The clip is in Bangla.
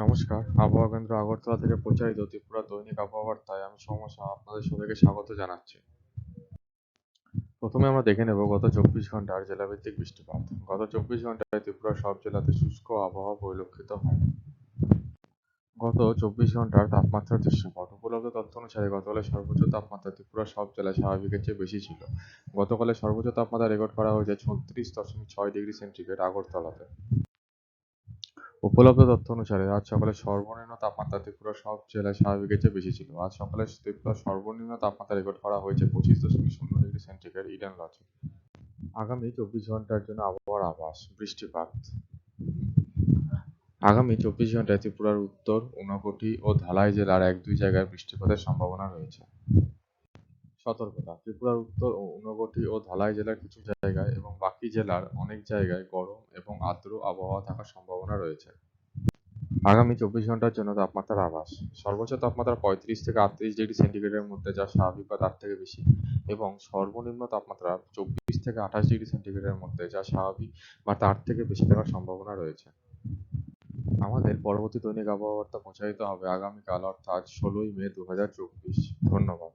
নমস্কার। আবহাওয়া কেন্দ্র আগরতলা থেকে প্রচারিত ত্রিপুরা দৈনিক আবহাওয়া বার্তায় আমি সৌম্য সাহা আপনাদের সবাইকে স্বাগত জানাচ্ছি। প্রথমে আমরা দেখে নেব গত চব্বিশ ঘণ্টার জেলাভিত্তিক বৃষ্টিপাত। গত চব্বিশ ঘন্টায় ত্রিপুরার সব জেলাতে শুষ্ক আবহাওয়া পরিলক্ষিত হয়। গত চব্বিশ ঘণ্টার তাপমাত্রার দৃশ্যপট। উপলব্ধ তথ্য অনুসারে গতকালের সর্বোচ্চ তাপমাত্রা ত্রিপুরার সব জেলায় স্বাভাবিকের চেয়ে বেশি ছিল। গতকালের সর্বোচ্চ তাপমাত্রা রেকর্ড করা হয়েছে ছত্রিশ দশমিক ছয় ডিগ্রি সেন্টিগ্রেড আগরতলাতে। উপলব্ধ তথ্য অনুসারে, আজ সকালে সর্বনিম্ন তাপমাত্রা ত্রিপুরা সব জেলায় স্বাভাবিকের চেয়ে বেশি ছিল। আজ সকালে ত্রিপুরা সর্বনিম্ন তাপমাত্রা রেকর্ড করা হয়েছে পঁচিশ দশমিক শূন্য ডিগ্রি সেন্টিগ্রেড ইডেন লজে আগামী চব্বিশ ঘণ্টার জন্য আবহাওয়ার আবাস বৃষ্টিপাত। আগামী চব্বিশ ঘন্টায় ত্রিপুরার উত্তর, ঊনকোটি ও ধালাই জেলার এক দুই জায়গায় বৃষ্টিপাতের সম্ভাবনা রয়েছে। সতর্কতা। ত্রিপুরার উত্তর ও ঊনকোটি ও ধালাই জেলার কিছু জায়গায় এবং বাকি জেলার অনেক জায়গায় গরম এবং আর্দ্র আবহাওয়া থাকার সম্ভাবনা রয়েছে। আগামী চব্বিশ ঘণ্টার জন্য তাপমাত্রার আভাস। সর্বোচ্চ তাপমাত্রা পঁয়ত্রিশ থেকে আটত্রিশ ডিগ্রি সেন্টিগ্রেডের মধ্যে, যা স্বাভাবিক বা তার থেকে বেশি। এবং সর্বনিম্ন তাপমাত্রা চব্বিশ থেকে আঠাশ ডিগ্রি সেন্টিগ্রেডের মধ্যে, যা স্বাভাবিক বা তার থেকে বেশি থাকার সম্ভাবনা রয়েছে। আমাদের পরবর্তী দৈনিক আবহাওয়া বার্তা প্রচারিত হবে আগামীকাল, অর্থাৎ ষোলোই মে দু হাজার চব্বিশ। ধন্যবাদ।